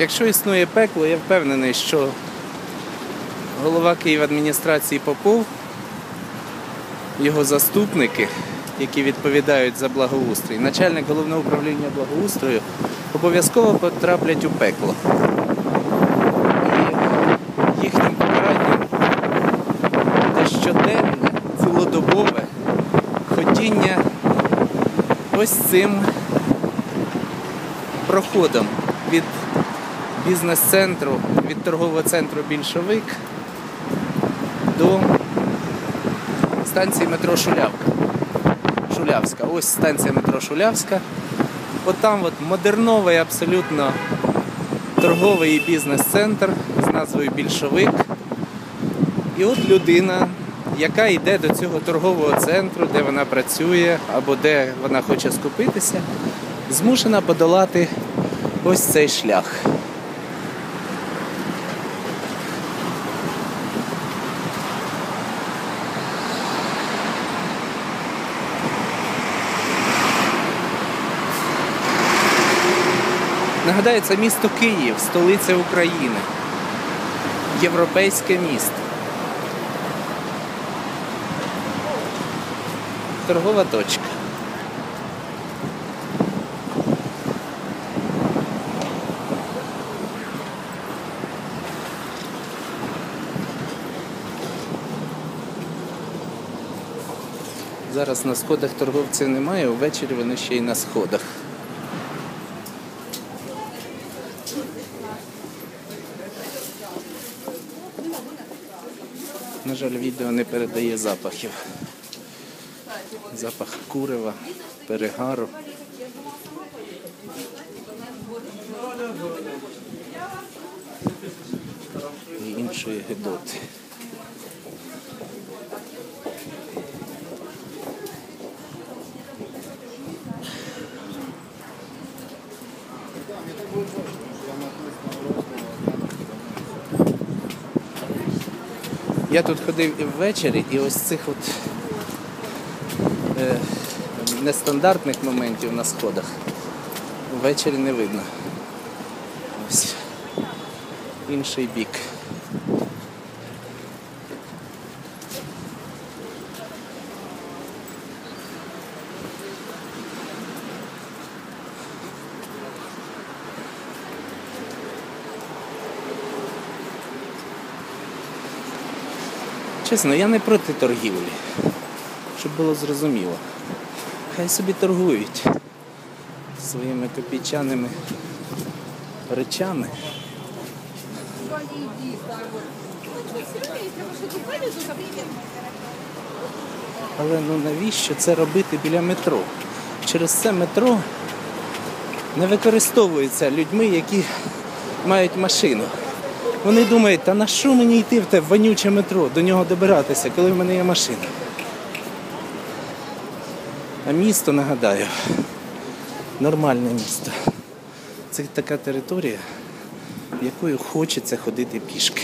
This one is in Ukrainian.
Якщо існує пекло, я впевнений, що голова Київадміністрації Попов, його заступники, які відповідають за благоустрій, начальник головного управління благоустрою, обов'язково потраплять у пекло. І їхнім покаранням буде щоденне, цілодобове ходіння ось цим проходом від бізнес-центру, від торгового центру Більшовик до станції метро Шулявка. Шулявська. Ось станція метро Шулявська. От там от модерновий абсолютно торговий бізнес-центр з назвою Більшовик. І от людина, яка йде до цього торгового центру, де вона працює або де вона хоче скупитися, змушена подолати ось цей шлях. Нагадаю, це місто Київ, столиця України, європейське місто. Торгова точка. Зараз на сходах торговців немає, ввечері вони ще й на сходах. На жаль, відео не передає запахів. Запах курева, перегару. І іншої гидоти. Я тут ходив і ввечері, і ось цих от е, нестандартних моментів на сходах ввечері не видно. Ось інший бік. Чесно, я не проти торгівлі, щоб було зрозуміло. Хай собі торгують своїми копійчаними речами. Але ну навіщо це робити біля метро? Через це метро не використовується людьми, які мають машину. Вони думають, та на що мені йти в те вонюче метро, до нього добиратися, коли в мене є машина. А місто, нагадаю, нормальне місто. Це така територія, якою хочеться ходити пішки.